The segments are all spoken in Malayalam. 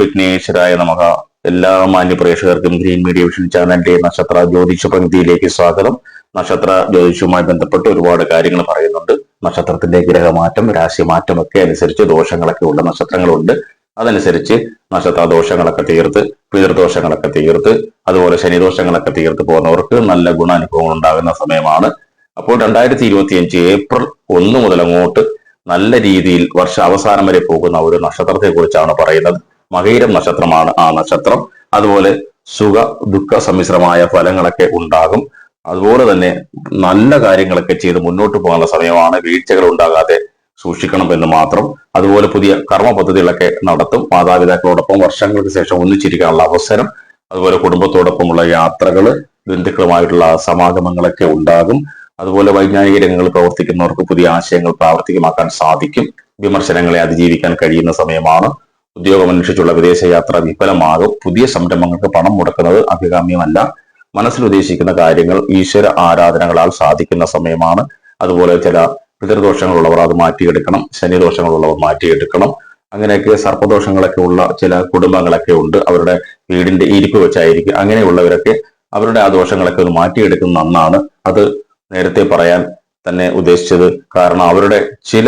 വിഘ്നേശ്വരായ നമക എല്ലാ മാന്യ പ്രേക്ഷകർക്കും ഗ്രീൻ മീഡിയ വിഷൻ ചാനലിന്റെ നക്ഷത്ര ജ്യോതിഷ പങ്ക്തിയിലേക്ക് സ്വാഗതം. നക്ഷത്ര ജ്യോതിഷവുമായി ബന്ധപ്പെട്ട് ഒരുപാട് കാര്യങ്ങൾ പറയുന്നുണ്ട്. നക്ഷത്രത്തിന്റെ ഗ്രഹമാറ്റം രാശിമാറ്റം ഒക്കെ അനുസരിച്ച് ദോഷങ്ങളൊക്കെ ഉള്ള നക്ഷത്രങ്ങളുണ്ട്. അതനുസരിച്ച് നക്ഷത്ര ദോഷങ്ങളൊക്കെ തീർത്ത് പിതൃദോഷങ്ങളൊക്കെ തീർത്ത് അതുപോലെ ശനിദോഷങ്ങളൊക്കെ തീർത്ത് പോകുന്നവർക്ക് നല്ല ഗുണാനുഭവങ്ങൾ ഉണ്ടാകുന്ന സമയമാണ്. അപ്പോൾ രണ്ടായിരത്തി ഇരുപത്തി അഞ്ച് ഏപ്രിൽ ഒന്ന് മുതൽ അങ്ങോട്ട് നല്ല രീതിയിൽ വർഷ അവസാനം വരെ പോകുന്ന ഒരു നക്ഷത്രത്തെ കുറിച്ചാണ് പറയുന്നത്. മകയിരം നക്ഷത്രമാണ് ആ നക്ഷത്രം. അതുപോലെ സുഖ ദുഃഖ സമ്മിശ്രമായ ഫലങ്ങളൊക്കെ ഉണ്ടാകും. അതുപോലെ തന്നെ നല്ല കാര്യങ്ങളൊക്കെ ചെയ്ത് മുന്നോട്ട് പോകാനുള്ള സമയമാണ്. വീഴ്ചകൾ ഉണ്ടാകാതെ സൂക്ഷിക്കണം എന്ന് മാത്രം. അതുപോലെ പുതിയ കർമ്മ പദ്ധതികളൊക്കെ നടത്തും. മാതാപിതാക്കളോടൊപ്പം വർഷങ്ങൾക്ക് ശേഷം ഒന്നിച്ചിരിക്കാനുള്ള അവസരം. അതുപോലെ കുടുംബത്തോടൊപ്പമുള്ള യാത്രകൾ ബന്ധുക്കളുമായിട്ടുള്ള സമാഗമങ്ങളൊക്കെ ഉണ്ടാകും. അതുപോലെ വൈജ്ഞാനിക രംഗങ്ങളിൽ പ്രവർത്തിക്കുന്നവർക്ക് പുതിയ ആശയങ്ങൾ പ്രാവർത്തികമാക്കാൻ സാധിക്കും. വിമർശനങ്ങളെ അതിജീവിക്കാൻ കഴിയുന്ന സമയമാണ്. ഉദ്യോഗം അന്വേഷിച്ചുള്ള വിദേശയാത്ര വിഫലമാകും. പുതിയ സംരംഭങ്ങൾക്ക് പണം മുടക്കുന്നത് അഭികാമ്യമല്ല. മനസ്സിൽ ഉദ്ദേശിക്കുന്ന കാര്യങ്ങൾ ഈശ്വര ആരാധനകളാൽ സാധിക്കുന്ന സമയമാണ്. അതുപോലെ ചില പിതൃദോഷങ്ങളുള്ളവർ അത് മാറ്റിയെടുക്കണം. ശനിദോഷങ്ങളുള്ളവർ മാറ്റിയെടുക്കണം. അങ്ങനെയൊക്കെ സർപ്പദോഷങ്ങളൊക്കെ ഉള്ള ചില കുടുംബങ്ങളൊക്കെ ഉണ്ട്. അവരുടെ വീടിന്റെ ഇരിപ്പ് വെച്ചായിരിക്കും. അങ്ങനെയുള്ളവരൊക്കെ അവരുടെ ആ ദോഷങ്ങളൊക്കെ ഒന്ന് മാറ്റിയെടുക്കുന്ന നന്നാണ്. അത് നേരത്തെ പറയാൻ തന്നെ ഉദ്ദേശിച്ചത് കാരണം അവരുടെ ചില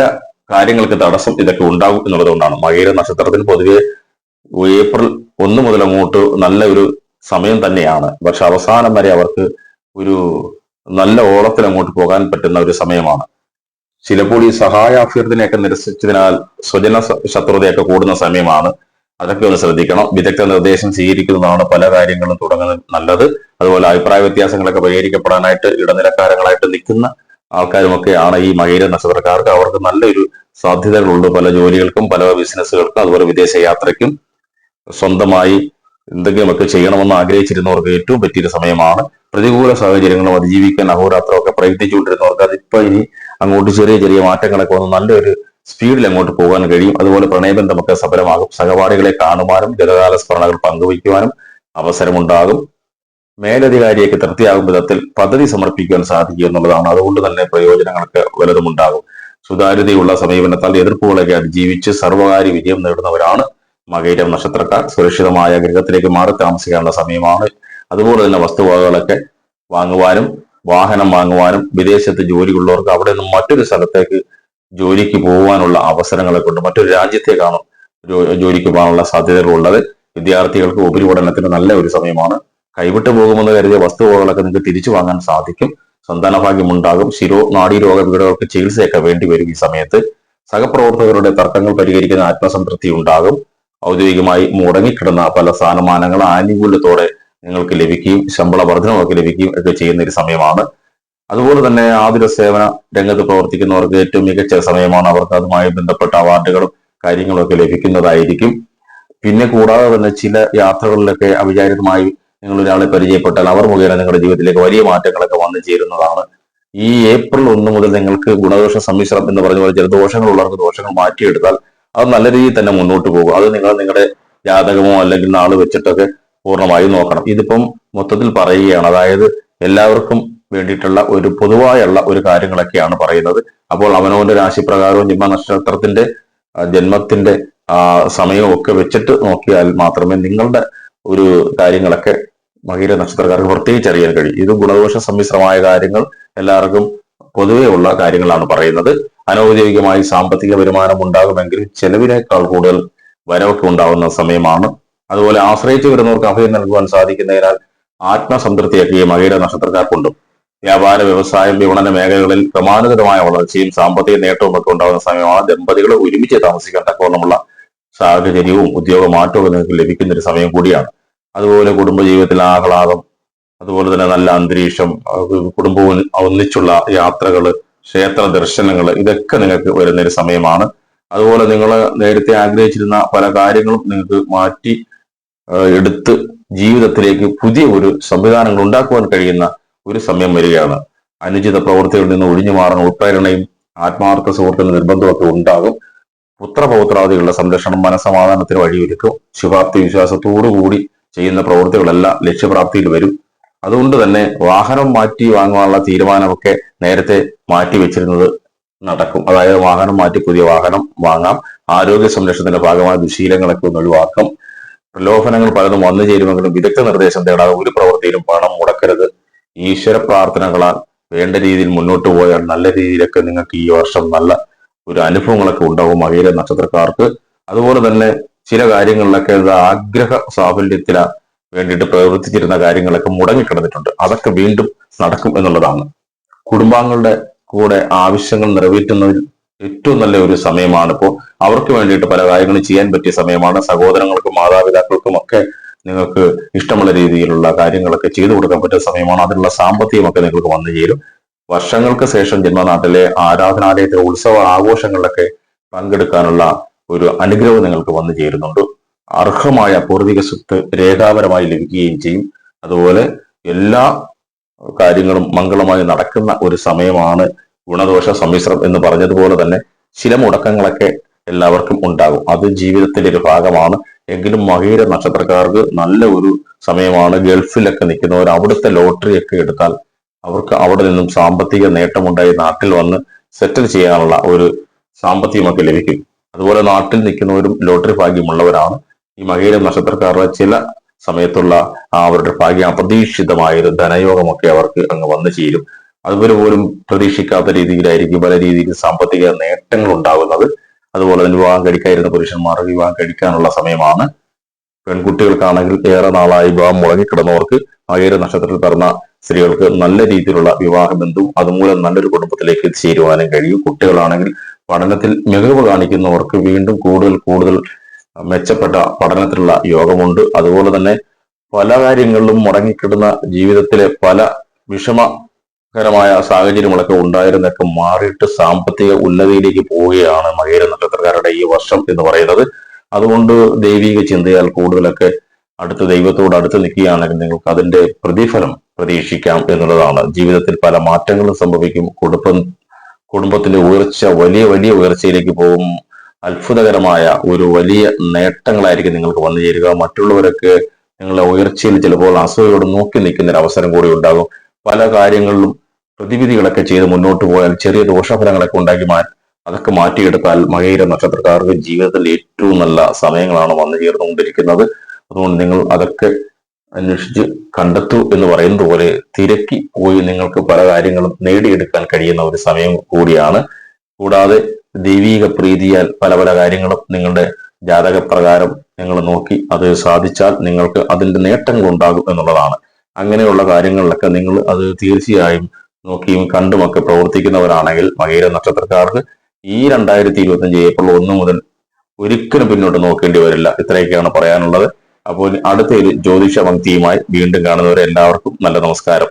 കാര്യങ്ങൾക്ക് തടസ്സം ഇതൊക്കെ ഉണ്ടാകും എന്നുള്ളതുകൊണ്ടാണ്. മകയിര നക്ഷത്രത്തിന് പൊതുവെ ഏപ്രിൽ ഒന്ന് മുതൽ അങ്ങോട്ട് നല്ല ഒരു സമയം തന്നെയാണ്. പക്ഷെ അവസാനം വരെ അവർക്ക് ഒരു നല്ല ഓളത്തിൽ അങ്ങോട്ട് പോകാൻ പറ്റുന്ന ഒരു സമയമാണ്. ചിലപ്പോൾ ഈ സഹായാഭ്യർത്ഥനയൊക്കെ നിരസിച്ചതിനാൽ സ്വജന ശത്രുതയൊക്കെ കൂടുന്ന സമയമാണ്. അതൊക്കെ ഒന്ന് ശ്രദ്ധിക്കണം. വിദഗ്ധ നിർദ്ദേശം സ്വീകരിക്കുന്നതാണ് പല കാര്യങ്ങളും തുടങ്ങുന്നത് നല്ലത്. അതുപോലെ അഭിപ്രായ വ്യത്യാസങ്ങളൊക്കെ പരിഹരിക്കപ്പെടാനായിട്ട് ഇടനിലക്കാരങ്ങളായിട്ട് നിൽക്കുന്ന ആൾക്കാരുമൊക്കെയാണ് ഈ മകീര നക്ഷത്രക്കാർക്ക് അവർക്ക് നല്ലൊരു സാധ്യതകളുണ്ട്. പല ജോലികൾക്കും പല ബിസിനസ്സുകൾക്കും അതുപോലെ വിദേശ യാത്രയ്ക്കും സ്വന്തമായി എന്തെങ്കിലുമൊക്കെ ചെയ്യണമെന്ന് ആഗ്രഹിച്ചിരുന്നവർക്ക് ഏറ്റവും പറ്റിയൊരു സമയമാണ്. പ്രതികൂല സാഹചര്യങ്ങളും അതിജീവിക്കാൻ അഹോരാത്രമൊക്കെ പ്രയത്നിച്ചുകൊണ്ടിരുന്നവർക്ക് അതിപ്പോ ഇനി അങ്ങോട്ട് ചെറിയ ചെറിയ മാറ്റങ്ങളൊക്കെ വന്ന് നല്ലൊരു സ്പീഡിൽ അങ്ങോട്ട് പോകാൻ കഴിയും. അതുപോലെ പ്രണയബന്ധമൊക്കെ സഫലമാകും. സഹപാഠികളെ കാണുവാനും ഗതകാല സ്മരണകൾ പങ്കുവയ്ക്കുവാനും അവസരമുണ്ടാകും. മേലധികാരിയൊക്കെ തൃപ്തിയാകും വിധത്തിൽ പദ്ധതി സമർപ്പിക്കുവാൻ സാധിക്കുക എന്നുള്ളതാണ്. അതുകൊണ്ട് തന്നെ പ്രയോജനങ്ങൾക്ക് വലതുമുണ്ടാകും. സുതാര്യതയുള്ള സമീപനത്താൽ എതിർപ്പുകളൊക്കെ അതിജീവിച്ച് സർവകാര്യ വിജയം നേടുന്നവരാണ് മകയിരം നക്ഷത്രക്കാർ. സുരക്ഷിതമായ ഗൃഹത്തിലേക്ക് മാറി താമസിക്കാനുള്ള സമയമാണ്. അതുപോലെ തന്നെ വസ്തുവകകളൊക്കെ വാങ്ങുവാനും വാഹനം വാങ്ങുവാനും വിദേശത്ത് ജോലിയുള്ളവർക്ക് അവിടെ നിന്ന് മറ്റൊരു സ്ഥലത്തേക്ക് ജോലിക്ക് പോകാനുള്ള അവസരങ്ങളെ കൊണ്ട് മറ്റൊരു രാജ്യത്തേക്കാണ് ജോലിക്ക് പോകാനുള്ള സാധ്യതകളുള്ളത്. വിദ്യാർത്ഥികൾക്ക് ഉപരിപഠനത്തിന് നല്ല ഒരു സമയമാണ്. കൈവിട്ടു പോകുമെന്ന് കരുതിയ വസ്തുവകകളൊക്കെ നിങ്ങൾക്ക് തിരിച്ചു വാങ്ങാൻ സാധിക്കും. സന്താനഭാഗ്യം ഉണ്ടാകും ശിരോ നാഡീരോഗ പീഡകർക്ക് ചികിത്സയൊക്കെ വേണ്ടി വരും ഈ സമയത്ത്. സഹപ്രവർത്തകരുടെ തർക്കങ്ങൾ പരിഹരിക്കുന്ന ആത്മസംതൃപ്തി ഉണ്ടാകും. ഔദ്യോഗികമായി മുടങ്ങിക്കിടന്ന പല സ്ഥാനമാനങ്ങൾ ആനുകൂല്യത്തോടെ നിങ്ങൾക്ക് ലഭിക്കുകയും ശമ്പള വർധനമൊക്കെ ലഭിക്കുകയും ഒക്കെ ചെയ്യുന്ന ഒരു സമയമാണ്. അതുപോലെ തന്നെ ആതുര സേവന രംഗത്ത് പ്രവർത്തിക്കുന്നവർക്ക് ഏറ്റവും മികച്ച സമയമാണ് അവർക്ക് അതുമായി ബന്ധപ്പെട്ട അവാർഡുകളും കാര്യങ്ങളൊക്കെ ലഭിക്കുന്നതായിരിക്കും. പിന്നെ കൂടാതെ തന്നെ ചില യാത്രകളിലൊക്കെ അവിചാരിതമായി നിങ്ങൾ ഒരാളെ പരിചയപ്പെട്ടാൽ അവർ മുഖേന നിങ്ങളുടെ ജീവിതത്തിലേക്ക് വലിയ മാറ്റങ്ങളൊക്കെ വന്നു ചേരുന്നതാണ്. ഈ ഏപ്രിൽ ഒന്ന് മുതൽ നിങ്ങൾക്ക് ഗുണദോഷ സമ്മിശ്രം എന്ന് പറഞ്ഞ പോലെ ചില ദോഷങ്ങളുള്ളവർക്ക് ദോഷങ്ങൾ മാറ്റിയെടുത്താൽ അത് നല്ല രീതിയിൽ തന്നെ മുന്നോട്ട് പോകും. അത് നിങ്ങൾ നിങ്ങളുടെ ജാതകമോ അല്ലെങ്കിൽ നാൾ വെച്ചിട്ടൊക്കെ പൂർണമായി നോക്കണം. ഇതിപ്പം മൊത്തത്തിൽ പറയുകയാണ്. അതായത് എല്ലാവർക്കും വേണ്ടിയിട്ടുള്ള ഒരു പൊതുവായുള്ള ഒരു കാര്യങ്ങളൊക്കെയാണ് പറയുന്നത്. അപ്പോൾ അവനവന്റെ രാശിപ്രകാരവും ജന്മ നക്ഷത്രത്തിന്റെ ജന്മത്തിന്റെ സമയവും ഒക്കെ വെച്ചിട്ട് നോക്കിയാൽ മാത്രമേ നിങ്ങളുടെ ഒരു കാര്യങ്ങളൊക്കെ മകീര നക്ഷത്രക്കാർക്ക് പ്രത്യേകിച്ച് അറിയാൻ കഴിയും. ഇത് ഗുണദോഷ സമ്മിശ്രമായ കാര്യങ്ങൾ എല്ലാവർക്കും പൊതുവെ ഉള്ള കാര്യങ്ങളാണ് പറയുന്നത്. അനൗദ്യോഗികമായി സാമ്പത്തിക വരുമാനം ഉണ്ടാകുമെങ്കിൽ ചെലവിനേക്കാൾ കൂടുതൽ വരവൊക്കെ ഉണ്ടാകുന്ന സമയമാണ്. അതുപോലെ ആശ്രയിച്ചു വരുന്നവർക്ക് അഭയം നൽകുവാൻ സാധിക്കുന്നതിനാൽ ആത്മസംതൃപ്തിയൊക്കെ ഈ മകീര നക്ഷത്രക്കാർക്കുണ്ട്. വ്യാപാര വ്യവസായം വിപണന മേഖലകളിൽ ക്രമാനുഗതമായ വളർച്ചയും സാമ്പത്തിക നേട്ടവും ഒക്കെ ഉണ്ടാകുന്ന സമയമാണ്. ദമ്പതികൾ ഒരുമിച്ച് താമസിക്കാൻ തക്കവണ്ണമുള്ള സാഹചര്യവും ഉദ്യോഗ മാറ്റവും നിങ്ങൾക്ക് ലഭിക്കുന്ന ഒരു സമയം കൂടിയാണ്. അതുപോലെ കുടുംബജീവിതത്തിൽ ആഹ്ലാദം അതുപോലെ തന്നെ നല്ല അന്തരീക്ഷം കുടുംബവും ഒന്നിച്ചുള്ള യാത്രകൾ ക്ഷേത്ര ദർശനങ്ങൾ ഇതൊക്കെ നിങ്ങൾക്ക് വരുന്ന ഒരു സമയമാണ്. അതുപോലെ നിങ്ങൾ നേരത്തെ ആഗ്രഹിച്ചിരുന്ന പല കാര്യങ്ങളും നിങ്ങൾക്ക് മാറ്റി എടുത്ത് ജീവിതത്തിലേക്ക് പുതിയ ഒരു സംവിധാനങ്ങൾ ഉണ്ടാക്കുവാൻ കഴിയുന്ന ഒരു സമയം വരികയാണ്. അനുചിത പ്രവൃത്തികളിൽ നിന്ന് ഒഴിഞ്ഞു മാറുന്ന ഉത്പ്രേരണയും ആത്മാർത്ഥ സുഹൃത്തിന്റെ നിർബന്ധമൊക്കെ ഉണ്ടാകും. പുത്രപൗത്രാദികളുടെ സംരക്ഷണം മനസമാധാനത്തിന് വഴിയൊരുക്കും. ശുഭാപ്തി വിശ്വാസത്തോടുകൂടി ചെയ്യുന്ന പ്രവൃത്തികളല്ല ലക്ഷ്യപ്രാപ്തിയിൽ വരും. അതുകൊണ്ട് തന്നെ വാഹനം മാറ്റി വാങ്ങാനുള്ള തീരുമാനമൊക്കെ നേരത്തെ മാറ്റി വെച്ചിരുന്നത് നടക്കും. അതായത് വാഹനം മാറ്റി പുതിയ വാഹനം വാങ്ങാം. ആരോഗ്യ സംരക്ഷണത്തിന്റെ ഭാഗമായ ദുശീലങ്ങളൊക്കെ ഒന്ന് ഒഴിവാക്കാം. പ്രലോഭനങ്ങൾ പലതും വന്നു ചേരുമെങ്കിലും വിദഗ്ധ നിർദ്ദേശം തേടാതെ ഒരു പ്രവൃത്തിയിലും പണം മുടക്കരുത്. ഈശ്വര പ്രാർത്ഥനകളാൽ വേണ്ട രീതിയിൽ മുന്നോട്ട് പോയാൽ നല്ല രീതിയിലൊക്കെ നിങ്ങൾക്ക് ഈ വർഷം നല്ല ഒരു അനുഭവങ്ങളൊക്കെ ഉണ്ടാവും. മകയിലെ നക്ഷത്രക്കാർക്ക്. അതുപോലെ തന്നെ ചില കാര്യങ്ങളിലൊക്കെ ആഗ്രഹ സാഫല്യത്തിന് വേണ്ടിയിട്ട് പ്രവർത്തിച്ചിരുന്ന കാര്യങ്ങളൊക്കെ മുടങ്ങിക്കിടന്നിട്ടുണ്ട്. അതൊക്കെ വീണ്ടും നടക്കും എന്നുള്ളതാണ്. കുടുംബാംഗങ്ങളുടെ കൂടെ ആവശ്യങ്ങൾ നിറവേറ്റുന്നതിൽ ഏറ്റവും നല്ല ഒരു സമയമാണ് ഇപ്പോൾ അവർക്ക് വേണ്ടിയിട്ട് പല കാര്യങ്ങളും ചെയ്യാൻ പറ്റിയ സമയമാണ്. സഹോദരങ്ങൾക്കും മാതാപിതാക്കൾക്കും ഒക്കെ നിങ്ങൾക്ക് ഇഷ്ടമുള്ള രീതിയിലുള്ള കാര്യങ്ങളൊക്കെ ചെയ്തു കൊടുക്കാൻ പറ്റിയ സമയമാണ്. അതിനുള്ള സാമ്പത്തികമൊക്കെ നിങ്ങൾക്ക് വന്നു ചേരും. വർഷങ്ങൾക്ക് ശേഷം ജന്മനാട്ടിലെ ആരാധനാലയത്തിലെ ഉത്സവ ആഘോഷങ്ങളിലൊക്കെ പങ്കെടുക്കാനുള്ള ഒരു അനുഗ്രഹം നിങ്ങൾക്ക് വന്നു ചേരുന്നുണ്ട്. അർഹമായ പൂർവിക സ്വത്ത് രേഖാപരമായി ലഭിക്കുകയും ചെയ്യും. അതുപോലെ എല്ലാ കാര്യങ്ങളും മംഗളമായി നടക്കുന്ന ഒരു സമയമാണ് ഗുണദോഷ സമ്മിശ്രം എന്ന് പറഞ്ഞതുപോലെ തന്നെ ചില മുടക്കങ്ങളൊക്കെ എല്ലാവർക്കും ഉണ്ടാകും. അത് ജീവിതത്തിന്റെ ഒരു ഭാഗമാണ്. എങ്കിലും മകീര നക്ഷത്രക്കാർക്ക് നല്ല ഒരു സമയമാണ്. ഗൾഫിലൊക്കെ നിൽക്കുന്നവർ അവിടുത്തെ ലോട്ടറി ഒക്കെ എടുത്താൽ അവർക്ക് അവിടെ നിന്നും സാമ്പത്തിക നേട്ടമുണ്ടായി നാട്ടിൽ വന്ന് സെറ്റിൽ ചെയ്യാനുള്ള ഒരു സാമ്പത്തികമൊക്കെ ലഭിക്കും. അതുപോലെ നാട്ടിൽ നിൽക്കുന്നവരും ലോട്ടറി ഭാഗ്യമുള്ളവരാണ്. ഈ മകീര നക്ഷത്രക്കാരുടെ ചില സമയത്തുള്ള അവരുടെ ഭാഗ്യം അപ്രതീക്ഷിതമായ ഒരു ധനയോഗമൊക്കെ അവർക്ക് അങ്ങ് വന്നു ചേരും. അതുപോലെ പോലും പ്രതീക്ഷിക്കാത്ത രീതിയിലായിരിക്കും പല രീതിയിൽ സാമ്പത്തിക നേട്ടങ്ങൾ ഉണ്ടാകുന്നത്. അതുപോലെ തന്നെ വിവാഹം കഴിക്കാതിരുന്ന പുരുഷന്മാർ വിവാഹം കഴിക്കാനുള്ള സമയമാണ്. പെൺകുട്ടികൾക്കാണെങ്കിൽ ഏറെ നാളായി വിവാഹം മുടങ്ങിക്കിടന്നവർക്ക് മകയിലെ നക്ഷത്രത്തിൽ പിറന്ന സ്ത്രീകൾക്ക് നല്ല രീതിയിലുള്ള വിവാഹ ബന്ധവും അതുമൂലം നല്ലൊരു കുടുംബത്തിലേക്ക് ചേരുവാനും കഴിയും. കുട്ടികളാണെങ്കിൽ പഠനത്തിൽ മികവ് കാണിക്കുന്നവർക്ക് വീണ്ടും കൂടുതൽ കൂടുതൽ മെച്ചപ്പെട്ട പഠനത്തിലുള്ള യോഗമുണ്ട്. അതുപോലെ തന്നെ പല കാര്യങ്ങളിലും മുടങ്ങിക്കിടുന്ന ജീവിതത്തിലെ പല വിഷമകരമായ സാഹചര്യങ്ങളൊക്കെ ഉണ്ടായിരുന്നൊക്കെ മാറിയിട്ട് സാമ്പത്തിക ഉന്നതിയിലേക്ക് പോവുകയാണ് മകേര നക്ഷത്രക്കാരുടെ ഈ വർഷം എന്ന് പറയുന്നത്. അതുകൊണ്ട് ദൈവിക ചിന്തയാൽ കൂടുതലൊക്കെ അടുത്ത ദൈവത്തോട് അടുത്ത് നിൽക്കുകയാണെങ്കിൽ നിങ്ങൾക്ക് അതിന്റെ പ്രതിഫലം പ്രതീക്ഷിക്കാം എന്നുള്ളതാണ്. ജീവിതത്തിൽ പല മാറ്റങ്ങളും സംഭവിക്കും. കുടുംബം കുടുംബത്തിന്റെ ഉയർച്ച വലിയ വലിയ ഉയർച്ചയിലേക്ക് പോകും. അത്ഭുതകരമായ ഒരു വലിയ നേട്ടങ്ങളായിരിക്കും നിങ്ങൾക്ക് വന്നു ചേരുക. മറ്റുള്ളവരൊക്കെ നിങ്ങളുടെ ഉയർച്ചയിൽ ചിലപ്പോൾ അസൂയോട് നോക്കി നിൽക്കുന്ന ഒരു അവസരം കൂടി ഉണ്ടാകും. പല കാര്യങ്ങളിലും പ്രതിവിധികളൊക്കെ ചെയ്ത് മുന്നോട്ട് പോയാൽ ചെറിയ ദോഷഫലങ്ങളൊക്കെ ഉണ്ടാക്കി മാ അതൊക്കെ മാറ്റിയെടുത്താൽ മകയിര നക്ഷത്രക്കാർക്ക് ജീവിതത്തിൽ ഏറ്റവും നല്ല സമയങ്ങളാണ് വന്നു ചേർന്നുകൊണ്ടിരിക്കുന്നത്. അതുകൊണ്ട് നിങ്ങൾ അതൊക്കെ അന്വേഷിച്ച് കണ്ടെത്തൂ എന്ന് പറയുന്നത് പോലെ തിരക്കി പോയി നിങ്ങൾക്ക് പല കാര്യങ്ങളും നേടിയെടുക്കാൻ കഴിയുന്ന ഒരു സമയം കൂടിയാണ്. കൂടാതെ ദൈവീക പ്രീതിയാൽ പല പല കാര്യങ്ങളും നിങ്ങളുടെ ജാതക പ്രകാരം നിങ്ങൾ നോക്കി അത് സാധിച്ചാൽ നിങ്ങൾക്ക് അതിന്റെ നേട്ടങ്ങൾ ഉണ്ടാകും എന്നുള്ളതാണ്. അങ്ങനെയുള്ള കാര്യങ്ങളിലൊക്കെ നിങ്ങൾ അത് തീർച്ചയായും നോക്കിയും കണ്ടുമൊക്കെ പ്രവർത്തിക്കുന്നവരാണെങ്കിൽ മകീര നക്ഷത്രക്കാർക്ക് ഈ രണ്ടായിരത്തി ഇരുപത്തി ഏപ്രിൽ ഒന്ന് മുതൽ ഒരിക്കലും പിന്നോട്ട് നോക്കേണ്ടി വരില്ല. ഇത്രയൊക്കെയാണ് പറയാനുള്ളത്. അപ്പോൾ അടുത്ത ഒരു ജ്യോതിഷ പങ്ക്തിയുമായി വീണ്ടും കാണുന്നവരെ എല്ലാവർക്കും നല്ല നമസ്കാരം.